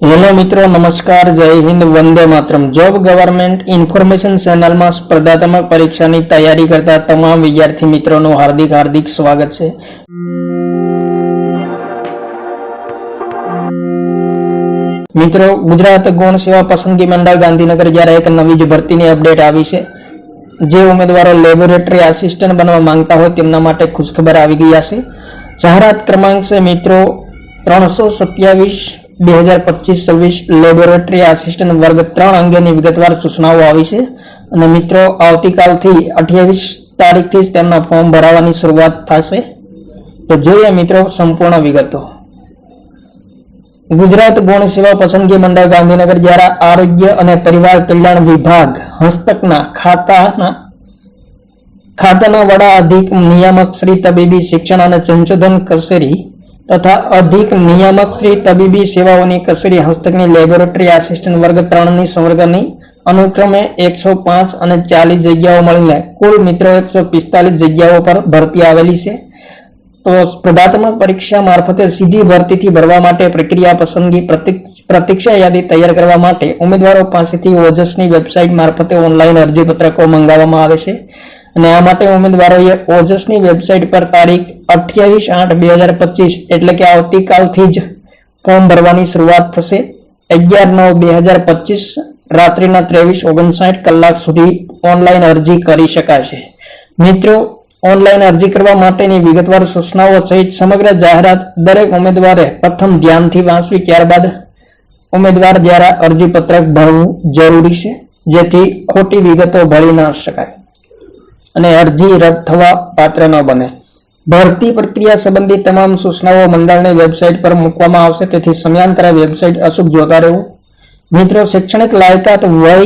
Hello મિત્રો, નમસ્કાર, જય હિન્દ, વંદે માતરમ. જોબ ગવર્મેન્ટ ઇન્ફોર્મેશન ચેનલમાં સ્પર્ધાત્મક પરીક્ષાની તૈયારી કરતા તમામ વિદ્યાર્થી મિત્રોનું હાર્દિક હાર્દિક સ્વાગત છે. મિત્રો, ગુજરાત ગૌણ સેવા પસંદગી મંડળ ગાંધીનગર જ્યારે એક નવી જ ભરતીની અપડેટ આવી છે, જે ઉમેદવારો લેબોરેટરી આસિસ્ટન્ટ બનવા માંગતા હોય તેમના માટે ખુશખબર આવી ગયા છે. જાહેરાત ક્રમાંક છે, મિત્રો, ત્રણસો સત્યાવીસ બે હજાર પચીસ છવ્વીસ લેબોરેટરી આસિસ્ટન્ટ વર્ગ ત્રણ અંગેની વિગતવાર સૂચનાઓ આવી છે. અને મિત્રો, આવતીકાલથી અઠ્યાવીસ તારીખથી જ તેમના ફોર્મ ભરાવાની શરૂઆત થશે. તો જોઈએ મિત્રો સંપૂર્ણ વિગતો. ગુજરાત ગુણ સેવા પસંદગી મંડળ ગાંધીનગર દ્વારા આરોગ્ય અને પરિવાર કલ્યાણ વિભાગ હસ્તકના ખાતાના ખાતાના વડા અધિક નિયામક શ્રી તબીબી શિક્ષણ અને સંશોધન કચેરી તથા અધિક નિયામક શ્રી તબીબી સેવાઓની કચેરી હસ્તકની લેબોરેટરી આસિસ્ટન્ટ વર્ગ ત્રણની સંવર્ગની અનુક્રમે એકસો પાંચ અને ચાલીસ જગ્યાઓ મળીને કુલ મિત્રો એકસો પિસ્તાલીસ જગ્યાઓ પર ભરતી આવેલી છે. તો સ્પર્ધાત્મક પરીક્ષા મારફતે સીધી ભરતીથી ભરવા માટે પ્રક્રિયા પસંદગી પ્રતિક- પ્રતીક્ષા યાદી તૈયાર કરવા માટે ઉમેદવારો પાસેથી ઓજસની વેબસાઇટ મારફતે ઓનલાઈન અરજીપત્રકો મંગાવવામાં આવે છે. અને આ માટે ઉમેદવારોએ ઓજસની વેબસાઇટ પર તારીખ અઠ્યાવીસ આઠ બે હજાર પચીસ, એટલે કે આવતીકાલથી જ ફોર્મ ભરવાની શરૂઆત થશે. અગિયાર નવ બે હજાર પચીસ, રાત્રિના ત્રેવીસ ઓગણસાઠ કલાક સુધી ઓનલાઈન અરજી કરી શકાશે. મિત્રો, ઓનલાઈન અરજી કરવા માટેની વિગતવાર સૂચનાઓ સહિત સમગ્ર જાહેરાત દરેક ઉમેદવારે પ્રથમ ધ્યાનથી વાંચવી, ત્યારબાદ ઉમેદવાર દ્વારા અરજીપત્રક ભરવું જરૂરી છે, જેથી ખોટી વિગતો ભરી ન શકાય. અને અરજી રદ થવા પાત્ર ન બને. ભરતી પ્રક્રિયા સંબંધી તમામ સૂચનાઓ મંડળની વેબસાઇટ પર મૂકવામાં આવશે. તેથી સમયાંતરે વેબસાઇટ અચૂક જોતા રહેવું. મિત્રો, શૈક્ષણિક લાયકાત વય,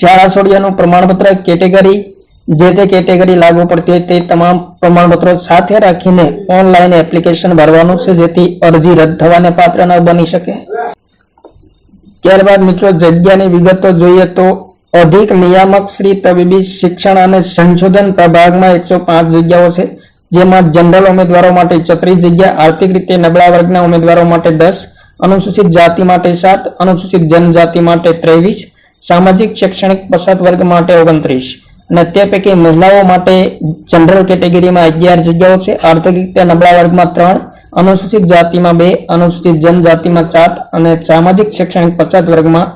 શાળા છોડિયાનું પ્રમાણપત્ર કેટેગરી, જે તે કેટેગરી લાગુ પડતી હોય તે તમામ પ્રમાણપત્રો સાથે રાખીને ઓનલાઈન એપ્લિકેશન ભરવાનું છે, જેથી અરજી રદ થવાને પાત્ર ન બની શકે. ત્યારબાદ મિત્રો, જગ્યાની વિગતો જોઈએ તો અધિક નિયામક શ્રી તબીબી શિક્ષણ અને સંશોધન પ્રભાગમાં એકસો પાંચ જગ્યાઓ છે, જેમાં જનરલ ઉમેદવારો માટે છત્રીસ જગ્યા, આર્થિક રીતે નબળા વર્ગના ઉમેદવારો માટે દસ, અનુસૂચિત જાતિ માટે સાત, અનુસૂચિત જનજાતિ માટે ત્રેવીસ, સામાજિક શૈક્ષણિક પછાત વર્ગ માટે ઓગણત્રીસ અને તે પૈકી મહિલાઓ માટે જનરલ કેટેગરીમાં અગિયાર જગ્યાઓ છે, આર્થિક રીતે નબળા વર્ગમાં ત્રણ, અનુસૂચિત જાતિમાં બે, અનુસૂચિત જનજાતિમાં સાત અને સામાજિક શૈક્ષણિક પછાત વર્ગમાં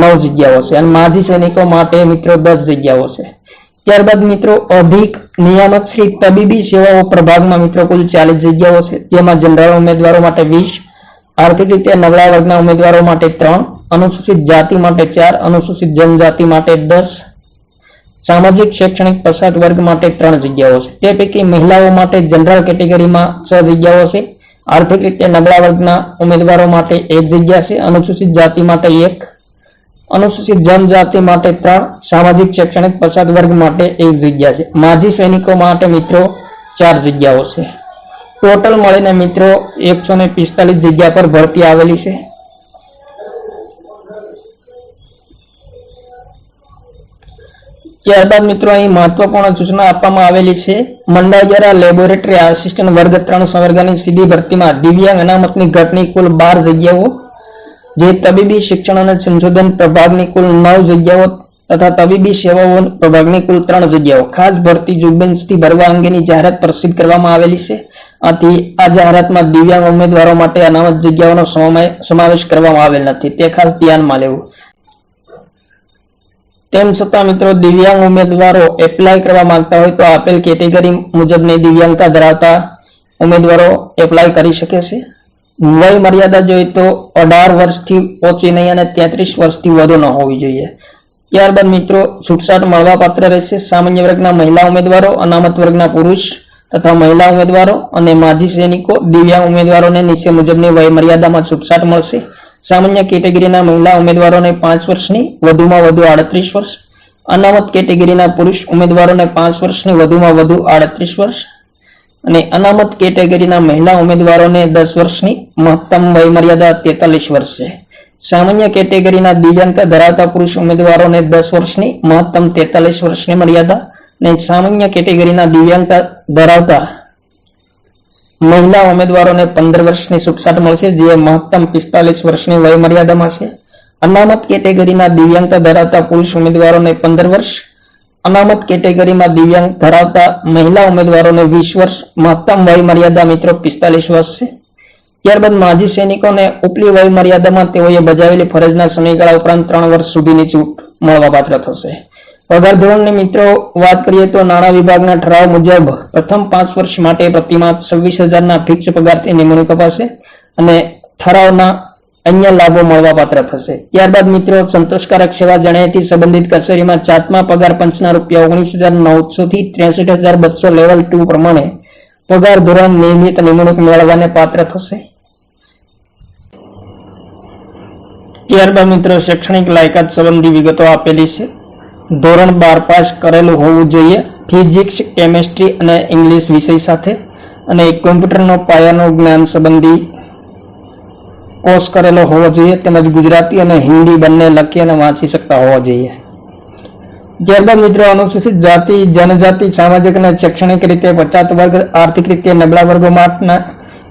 નવ જગ્યાઓ છે અને માજી સૈનિકો માટે મિત્રો દસ જગ્યાઓ છે. ત્યારબાદ મિત્રો અધિક નિયામક શ્રી તબીબી સેવાઓ પ્રભાગમાં મિત્રો કુલ ચાલીસ જગ્યાઓ છે, જેમાં જનરલ ઉમેદવારો માટે વીસ, આર્થિક રીતે નબળા વર્ગના ઉમેદવારો માટે ત્રણ, અનુસૂચિત જાતિ માટે ચાર, અનુસૂચિત જનજાતિ માટે દસ, સામાજિક શૈક્ષણિક પછાત વર્ગ માટે ત્રણ જગ્યાઓ છે. તે પૈકી મહિલાઓ માટે જનરલ કેટેગરીમાં છ જગ્યાઓ છે, આર્થિક રીતે નબળા વર્ગના ઉમેદવારો માટે એક જગ્યા છે, અનુસૂચિત જાતિ માટે એક અનુસૂચિત જનજાતિ માટે ત્રણ, સામાજિક, શૈક્ષણિક, પછાત વર્ગ માટે એક જગ્યા છે. માજી સૈનિકો માટે મિત્રો ચાર જગ્યાઓ છે. ટોટલ મળીને મિત્રો એકસો ને પિસ્તાલીસ જગ્યા પર ભરતી આવેલી છે. ત્યારબાદ મિત્રો અહીં મહત્વપૂર્ણ સૂચના આપવામાં આવેલી છે. મંડળ લેબોરેટરી આસિસ્ટન્ટ વર્ગ ત્રણ સંવર્ગની સીધી ભરતીમાં દિવ્યાંગ અનામતની ઘટની કુલ બાર જગ્યાઓ જે તબીબી શિક્ષણ અને સંશોધન પ્રભાગની કુલ નવ જગ્યાઓ તથા તબીબી સેવાઓ પ્રભાગની કુલ ત્રણ જગ્યાઓ. ખાસ ભરતી જુબેન્સથી ભરવા અંગેની જાહેરાત પ્રસિદ્ધ કરવામાં આવેલી છે. આથી આ જાહેરાતમાં દિવ્યાંગ ઉમેદવારો માટે અનામત જગ્યાઓનો સમાવેશ કરવામાં આવેલ નથી. તે ખાસ ધ્યાનમાં લેવું. તેમ છતાં મિત્રો, દિવ્યાંગ ઉમેદવારો એપ્લાય કરવા માંગતા હોય તો આપેલ કેટેગરી મુજબની દિવ્યાંગતા ધરાવતા ઉમેદવારો એપ્લાય કરી શકે છે. વય મર્યાદા જોઈએ તો અઢાર વર્ષથી ઓછી નહીં અને તેત્રીસ વર્ષથી વધુ ન હોવી જોઈએ. ત્યારબાદ મિત્રો, છૂટછાટ મળવાપાત્ર રહેશે. સામાન્ય વર્ગના મહિલા ઉમેદવારો, અનામત વર્ગના પુરુષ તથા મહિલા ઉમેદવારો અને માજી સૈનિકો, દિવ્યાંગ ઉમેદવારોને નીચે મુજબની વય મર્યાદામાં છૂટછાટ મળશે. સામાન્ય કેટેગરીના મહિલા ઉમેદવારોને પાંચ વર્ષની, વધુમાં વધુ આડત્રીસ વર્ષ. અનામત કેટેગરીના પુરુષ ઉમેદવારોને પાંચ વર્ષની, વધુમાં વધુ આડત્રીસ વર્ષ. અને અનામત કેટેગરીના મહિલા ઉમેદવારોને દસ વર્ષની મહત્તમ વયમર્યાદા તેતાલીસ વર્ષ. છે સામાન્ય કેટેગરીના દિવ્યાંગતા ધરાવતા પુરુષ ઉમેદવારોને દસ વર્ષની મહત્તમ તેતાલીસ વર્ષની મર્યાદા અને સામાન્ય કેટેગરીના દિવ્યાંગતા ધરાવતા મહિલા ઉમેદવારોને પંદર વર્ષની છૂટછાટ મળશે, જે મહત્તમ પિસ્તાલીસ વર્ષની વય મર્યાદામાં છે. અનામત કેટેગરીના દિવ્યાંગતા ધરાવતા પુરુષ ઉમેદવારોને પંદર વર્ષ અનામત કેટેગરીમાં દિવ્યાંગ ધરાવતા મહિલા ઉમેદવારોને વીસ વર્ષ મહત્તમ વય મર્યાદા મિત્રો પિસ્તાલીસ વર્ષ છે. ત્યારબાદ માજી સૈનિકોને ઉપલી વય મર્યાદામાં તેઓએ બજાવેલી ફરજના સમયગાળા ઉપરાંત ત્રણ વર્ષ સુધીની છૂટ મળવાપાત્ર થશે. પગાર ધોરણની મિત્રો વાત કરીએ તો નાણાં વિભાગના ઠરાવ મુજબ પ્રથમ પાંચ વર્ષ માટે પ્રતિમાસ છવ્વીસ હજારના ફિક્સ પગારથી નિમણૂક અપાશે અને ઠરાવના અન્ય લાભો મળવાપાત્ર થશે. ત્યારબાદ મિત્રો, સંતોષકારક સેવા જણાયથી સંબંધિત કચેરીમાં ચાતમા પગાર પંચના રૂપિયા ઓગણીસ હજાર નવસો થી ત્રેસઠ હજાર બસો લેવલ ટુ પ્રમાણે પગાર ધોરણ નિયમિત નિમણૂક મેળવવાને પાત્ર થશે. ત્યારબાદ મિત્રો, શૈક્ષણિક લાયકાત સંબંધી વિગતો આપેલી છે. ધોરણ બાર પાસ કરેલું હોવું જોઈએ. ફિઝિક્સ, કેમેસ્ટ્રી અને ઇંગ્લિશ વિષય સાથે અને કોમ્પ્યુટરનો પાયાનો જ્ઞાન સંબંધી કોર્સ કરેલો હોવો જોઈએ તેમજ ગુજરાતી અને હિન્દી બંને લખી અને વાંચી શકતા હોવા જોઈએ. ત્યારબાદ મિત્રો અનુસૂચિત જાતિ, જનજાતિ, સામાજિક અને શૈક્ષણિક રીતે પછાત વર્ગ, આર્થિક રીતે નબળા વર્ગો માટેના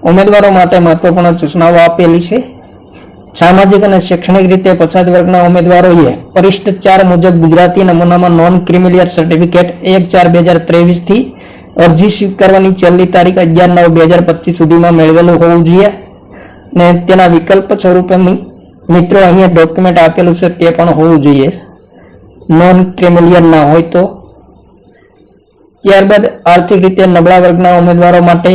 ઉમેદવારો માટે મહત્વપૂર્ણ સૂચનાઓ આપેલી છે. સામાજિક અને શૈક્ષણિક રીતે પછાત વર્ગના ઉમેદવારોએ પરિષ્ઠ ચાર મુજબ ગુજરાતી નમૂનામાં નોન ક્રિમિલિયર સર્ટિફિકેટ એક ચાર બે હજાર ત્રેવીસથી અરજી સ્વીકારવાની છેલ્લી તારીખ અગિયાર નવ બે હજાર પચીસ સુધીમાં મેળવેલું હોવું જોઈએ. ને તેના વિકલ્પ સ્વરૂપે મિત્રો અહીંયા ડોક્યુમેન્ટ આપેલું છે તે પણ હોવું જોઈએ. નોન ક્રિમિલિયન ના હોય તો. ત્યારબાદ આર્થિક રીતે નબળા વર્ગના ઉમેદવારો માટે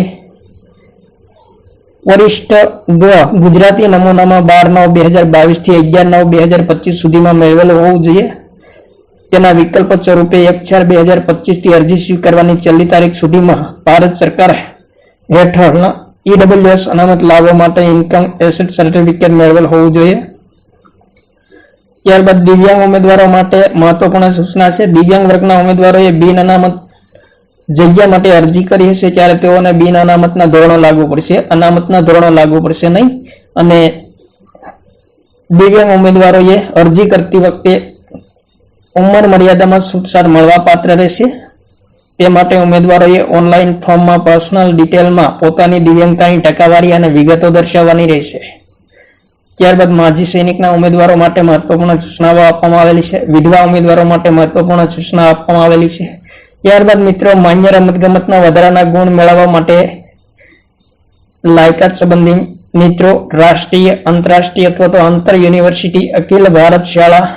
વરિષ્ઠ ગ ગુજરાતી નમૂનામાં બાર નવ બે હજાર બાવીસથી અગિયાર નવ બે હજાર પચીસ સુધીમાં મેળવેલું હોવું જોઈએ. તેના વિકલ્પ સ્વરૂપે એક ચાર બે હજાર પચીસથી અરજી સ્વીકારવાની છેલ્લી તારીખ સુધીમાં ભારત સરકાર હેઠળના ઈડબ્લ્યુએસ અનામત લાભો માટે ઇન્કમ એસેટ સર્ટિફિકેટ મેળવેલ હોવું જોઈએ. ત્યારબાદ દિવ્યાંગ ઉમેદવારો માટે મહત્વપૂર્ણ સૂચના છે. દિવ્યાંગ વર્ગના ઉમેદવારોએ બિન અનામત જગ્યા માટે અરજી કરી હશે ત્યારે તેઓને બિન અનામતના ધોરણો લાગુ પડશે. અનામતના ધોરણો લાગુ પડશે નહીં અને દિવ્યાંગ ઉમેદવારોએ અરજી કરતી વખતે ઉંમર મર્યાદામાં છૂટછાટ મળવા પાત્ર રહેશે. તે માટે ઉમેદવારોએ ઓનલાઈન ફોર્મમાં પર્સનલ ડિટેલમાં પોતાની દિવ્યાંગતાની ટકાવારી અને વિગતો દર્શાવવાની રહેશે. ત્યારબાદ માજી સૈનિકના ઉમેદવારો માટે મહત્વપૂર્ણ સૂચનાઓ આપવામાં આવેલી છે. વિધવા ઉમેદવારો માટે મહત્વપૂર્ણ સૂચના આપવામાં આવેલી છે. ત્યારબાદ મિત્રો, માન્ય રમતગમતના વધારાના ગુણ મેળવવા માટે લાયકાત સંબંધી મિત્રો, રાષ્ટ્રીય, આંતરરાષ્ટ્રીય અથવા તો આંતર યુનિવર્સિટી અખિલ ભારત શાળા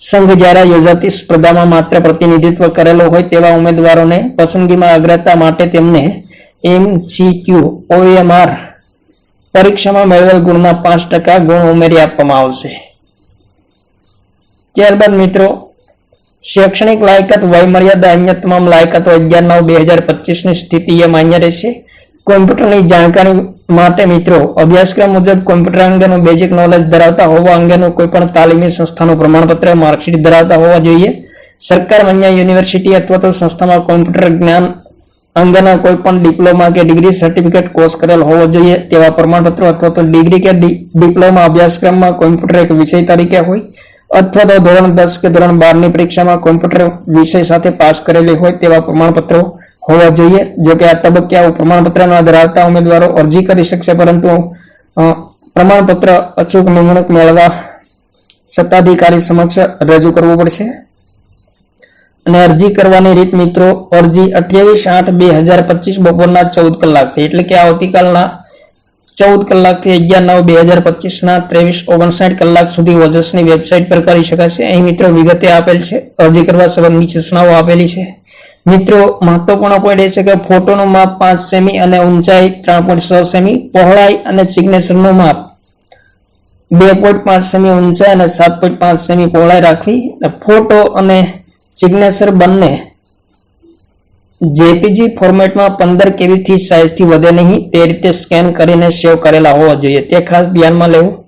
સંઘ દ્વારા યોજાતી સ્પર્ધામાં માત્ર પ્રતિનિધિત્વ કરેલો હોય તેવા ઉમેદવારોને પસંદગીમાં અગ્રતા માટે તેમને એમસીક્યુ ઓએમઆર પરીક્ષામાં મેળવેલ ગુણના પાંચ ટકા ગુણ ઉમેરી આપવામાં આવશે. ત્યારબાદ મિત્રો, શૈક્ષણિક લાયકાત વયમર્યાદા અન્ય તમામ લાયકાતો અગિયાર નવ બે હજાર પચીસની સ્થિતિ એ માન્ય રહેશે. કોમ્પ્યુટરની જાણકારી માટે મિત્રો, અભ્યાસક્રમ મુજબ કોમ્પ્યુટર અંગેનું બેઝિક નોલેજ ધરાવતા હોવા અંગેનું કોઈ પણ તાલીમી સંસ્થાનું પ્રમાણપત્ર માર્કશીટ ધરાવતા હોવા જોઈએ. સરકાર માન્ય યુનિવર્સિટી અથવા તો સંસ્થામાં કોમ્પ્યુટર જ્ઞાન અંગેના કોઈ પણ ડિપ્લોમા કે ડિગ્રી સર્ટિફિકેટ કોર્સ કરેલ હોવો જોઈએ. તેવા પ્રમાણપત્રો અથવા તો ડિગ્રી કે ડિપ્લોમા અભ્યાસક્રમમાં કોમ્પ્યુટર એક વિષય તરીકે હોય. અથવા તો ધોરણ દસ કે ધોરણ બારની પરીક્ષામાં કોમ્પ્યુટર વિષય સાથે પાસ કરેલી હોય તેવા પ્રમાણપત્રો હોવા જોઈએ, જો કે આ તબક્કે પ્રમાણપત્ર ન ધરાવતા ઉમેદવારો અરજી કરી શકશે, પરંતુ પ્રમાણપત્ર અચૂક નિમણૂક મેળવવા સત્તાધિકારી સમક્ષ રજૂ કરવું પડશે. અને અરજી કરવાની રીત મિત્રો, અરજી અઠ્યાવીસ આઠ બે હજાર પચીસ બપોરના ચૌદ કલાકથી, એટલે કે આવતીકાલના ચૌદ કલાકથી અગિયાર નવ બે હજાર પચીસના ત્રેવીસ ઓગણસાઠ કલાક સુધી ઓજસની વેબસાઇટ પર કરી શકાશે. અહીં મિત્રો વિગતે આપેલ છે. અરજી કરવા સંબંધની સૂચનાઓ આપેલી છે. મિત્રો, મહત્વપૂર્ણ પોઈન્ટ એ છે કે ફોટોનું માપ પાંચ સેમી અને ઊંચાઈ ત્રણ પોઈન્ટ છ સેમી, પહોળાઈ અને સિગ્નેચરનું માપ બે પોઈન્ટ પાંચ સેમી ઊંચાઈ અને સાત પોઈન્ટ પાંચ સેમી પહોળાઈ રાખવી. ફોટો અને સિગ્નેચર બંને જેપીજી ફોર્મેટમાં પંદર કેબી થી સાઇઝથી વધે નહીં, તે રીતે સ્કેન કરીને સેવ કરેલા હોવા જોઈએ. તે ખાસ ધ્યાનમાં લેવું.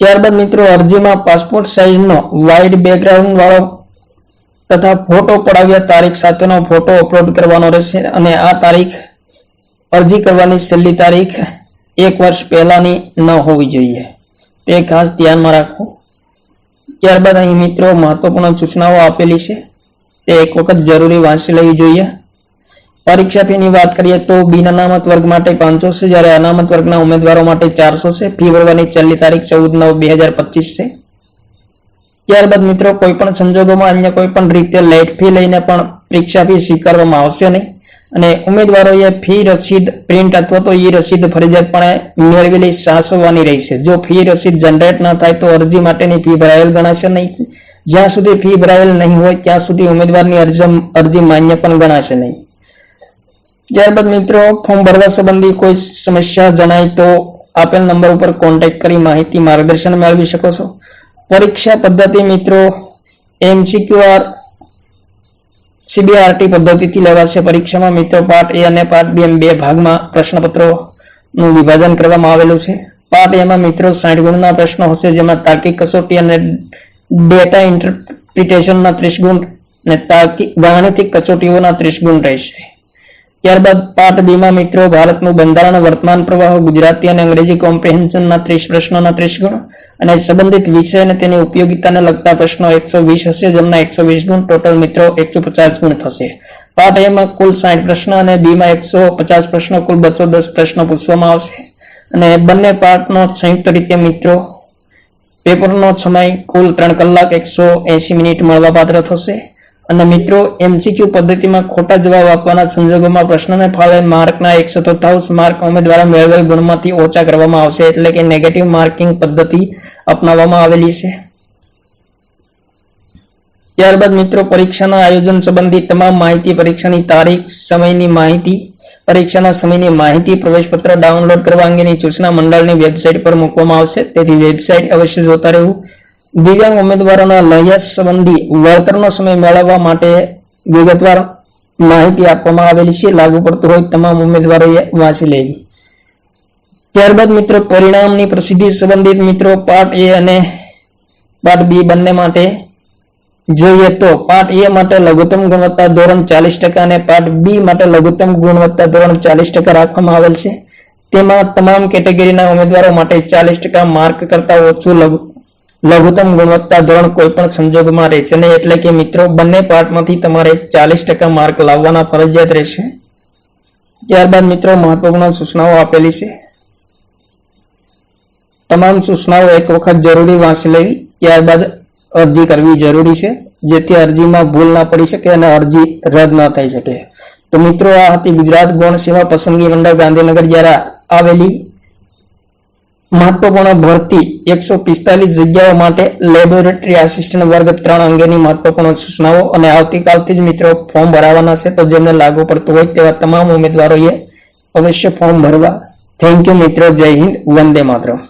ત્યારબાદ મિત્રો, અરજીમાં પાસપોર્ટ સાઇઝનો વાઇડ બેકગ્રાઉન્ડ વાળો તથા ફોટો પડાવ્યા તારીખ સાથેનો ફોટો અપલોડ કરવાનો રહેશે અને આ તારીખ અરજી કરવાની છેલ્લી તારીખ એક વર્ષ પહેલાની ન હોવી જોઈએ. તે ખાસ ધ્યાનમાં રાખો. ત્યારબાદ અહીં મિત્રો મહત્વપૂર્ણ સૂચનાઓ આપેલી છે. તે એક વખત જરૂરી વાંચી લેવી જોઈએ. પરીક્ષા ફીની વાત કરીએ તો બિન અનામત વર્ગ માટે પાંચસો છે, જ્યારે અનામત વર્ગના ઉમેદવારો માટે ચારસો છે. ફી ભરવાની છેલ્લી તારીખ ચૌદ નવ બે હજાર પચીસ છે. ત્યારબાદ મિત્રો કોઈ પણ સંજોગોમાં અન્ય કોઈ પણ રીતે લેટ ફી લઈને પણ પરીક્ષા ફી સ્વીકારવામાં આવશે નહીં. અને ઉમેદવારોએ ફી રસીદ પ્રિન્ટ અથવા તો ઈ રસીદ ફરજિયાતપણે મેળવેલી સાચવવાની રહેશે. જો ફી રસીદ જનરેટ ન થાય તો અરજી માટેની ફી ભરાયેલ ગણાશે નહીં. જ્યાં સુધી ફી ભરાયેલ નહીં હોય, ત્યાં સુધી ઉમેદવારની અરજી માન્ય પણ ગણાશે નહીં. ત્યારબાદ મિત્રો, ફોર્મ ભરવા સંબંધી કોઈ સમસ્યા જણાય તો આપેલ નંબર ઉપર કોન્ટેક્ટ કરી માહિતી માર્ગદર્શન મેળવી શકો છો. પરીક્ષા પદ્ધતિ મિત્રો એમસીક્યુઆર સીબીઆરટી પદ્ધતિથી લેવાશે પરીક્ષામાં. મિત્રો, પાર્ટ એ અને પાર્ટ બી એમ બે ભાગમાં પ્રશ્નપત્રોનું વિભાજન કરવામાં આવેલું છે. પાર્ટ એમાં મિત્રો સાઠ ગુણના પ્રશ્નો હશે, જેમાં તાર્કિક કસોટી અને ડેટા ઇન્ટરપ્રિટેશનના ત્રીસ ગુણ અને તાર્કિક ગાણિતિક કસોટીઓના ત્રીસ ગુણ રહેશે. ત્યારબાદ પાઠ બી મિત્રો ભારતનું બંધારણ, વર્તમાન પ્રવાહ, ગુજરાતી અને અંગ્રેજી કોમ્પ્રિહેન્શનના ત્રીસ પ્રશ્નોના ત્રીસ ગુણ અને સંબંધિત વિષય અને તેની ઉપયોગિતાને લગતા પ્રશ્નો એકસો વીસ હશે, જેમના એકસો વીસ ગુણ ટોટલ મિત્રો એકસો પચાસ ગુણ થશે. પાઠ એમાં કુલ સાઠ પ્રશ્ન અને બીમાં એકસો પચાસ પ્રશ્નો, કુલ બસો દસ પ્રશ્નો પૂછવામાં આવશે. અને બંને પાઠનો સંયુક્ત રીતે મિત્રો પેપરનો સમય કુલ ત્રણ કલાક એકસો એસી મિનિટ મળવાપાત્ર થશે. અને મિત્રો એમસીક્યુ પદ્ધતિમાં ખોટા જવાબ આપવાના સંજોગોમાં પ્રશ્નને ફાળે માર્કના એકસો સત્તાવીસ માર્ક ઉમેદવારા મેળવેલ ગુણમાંથી ઓછા કરવામાં આવશે, એટલે કે નેગેટિવ માર્કિંગ પદ્ધતિ અપનાવવામાં આવેલી છે. ત્યારબાદ મિત્રો, પરીક્ષાના આયોજન સંબંધી તમામ માહિતી પરીક્ષાની તારીખ, સમયની માહિતી, પરીક્ષાના સમયની માહિતી, પ્રવેશપત્ર ડાઉનલોડ કરવા અંગેની સૂચના મંડળની વેબસાઇટ પર મૂકવામાં આવશે. તેથી વેબસાઇટ અવશ્ય જોતા રહેવું. દિવ્યાંગ ઉમેદવારોના લહ્યાસ સંબંધી વળતરનો સમય મેળવવા માટે વિગતવાર માહિતી આપવામાં આવેલી છે. લાગુ પડતું હોય તમામ ઉમેદવારોએ વાંચી લેવી. ત્યારબાદ મિત્રો, પરિણામની પ્રસિદ્ધિ સંબંધિત મિત્રો, પાર્ટ એ અને પાર્ટ બી બંને માટે જોઈએ તો પાર્ટ એ માટે લઘુત્તમ ગુણવત્તા ધોરણ ચાલીસ ટકા અને પાર્ટ બી માટે લઘુત્તમ ગુણવત્તા ધોરણ ચાલીસ ટકા રાખવામાં આવેલ છે. તેમાં તમામ કેટેગરીના ઉમેદવારો માટે ચાલીસ ટકા માર્ક કરતા ઓછું લઘુ લઘુત્તમ ગુણવત્તા ધોરણ કોઈ પણ સંજોગોમાં રહેશે નહીં. એટલે કે મિત્રો, બંને પાર્ટમાંથી તમારે ચાલીસ ટકા માર્ક લાવવાના ફરજિયાત રહેશે. ત્યારબાદ મિત્રો, મહત્વપૂર્ણ સૂચનાઓ આપેલી છે. તમામ સૂચનાઓ એક વખત જરૂરી વાંચી લેવી. ત્યારબાદ અરજી કરવી જરૂરી છે, જેથી અરજીમાં ભૂલ ના પડી શકે અને અરજી રદ ન થઈ શકે. તો મિત્રો, આ હતી ગુજરાત ગૌણ સેવા પસંદગી મંડળ ગાંધીનગર દ્વારા આવેલી મહત્વપૂર્ણ ભરતી એકસો પિસ્તાલીસ જગ્યાઓ માટે લેબોરેટરી આસિસ્ટન્ટ વર્ગ ત્રણ અંગેની મહત્વપૂર્ણ સૂચનાઓ અને આવતીકાલથી જ મિત્રો ફોર્મ ભરાવાના છે, તો જેમને લાગુ પડતું હોય તેવા તમામ ઉમેદવારોએ અવશ્ય ફોર્મ ભરવા થેન્ક યુ મિત્રો, જય હિન્દ, વંદે માતરમ